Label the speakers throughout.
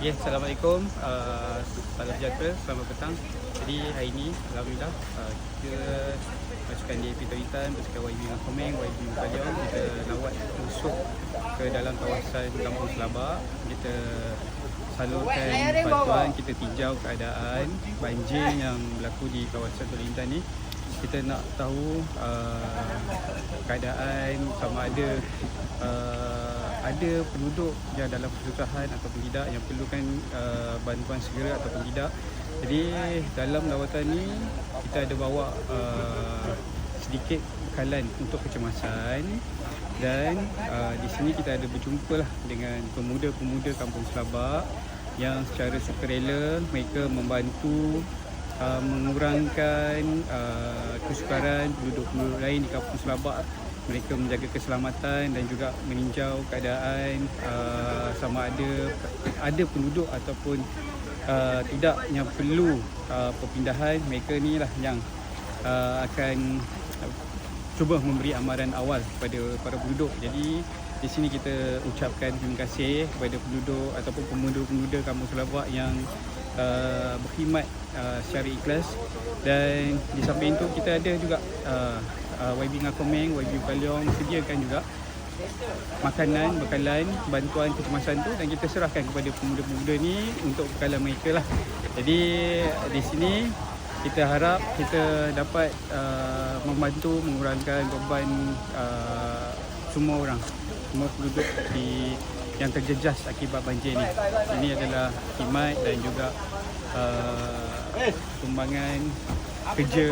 Speaker 1: Ya, Assalamualaikum. Uh, salam sejahtera, selamat petang. Jadi hari ini, Alhamdulillah, uh, kita pasukan DAP Teritan, pasukan YB dengan Komeng, YB Kajang, kita lawat masuk ke dalam kawasan Kampung Selabak. Kita salurkan bantuan, kita tinjau keadaan banjir yang berlaku di kawasan Teritan ni. Kita nak tahu uh, keadaan sama ada uh, ada penduduk yang dalam kesusahan ataupun tidak yang perlukan uh, bantuan segera ataupun tidak. Jadi dalam lawatan ni kita ada bawa uh, sedikit bekalan untuk kecemasan dan uh, di sini kita ada berjumpa lah dengan pemuda-pemuda Kampung Selabak yang secara sukarela mereka membantu uh, mengurangkan uh, kesukaran penduduk-penduduk lain di Kampung Selabak mereka menjaga keselamatan dan juga meninjau keadaan uh, sama ada ada penduduk ataupun uh, tidak yang perlu uh, perpindahan mereka ni lah yang uh, akan cuba memberi amaran awal kepada para penduduk. Jadi di sini kita ucapkan terima kasih kepada penduduk ataupun pemuda-pemuda Kampung Selabak yang uh, berkhidmat uh, secara ikhlas. Dan di samping itu kita ada juga uh, uh, YB Ngakomeng, YB Kaliong sediakan juga makanan, bekalan, bantuan kecemasan tu dan kita serahkan kepada pemuda-pemuda ni untuk bekalan mereka lah. Jadi di sini kita harap kita dapat uh, membantu mengurangkan beban uh, semua orang, semua penduduk di yang terjejas akibat banjir ni. Ini adalah khidmat dan juga uh, sumbangan kerja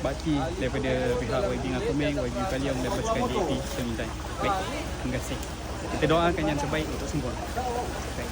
Speaker 1: bakti daripada pihak YB Ngakumeng, YB yang mendapatkan JAP Kelimutan. Baik, terima kasih. Kita doakan yang terbaik untuk semua. Baik.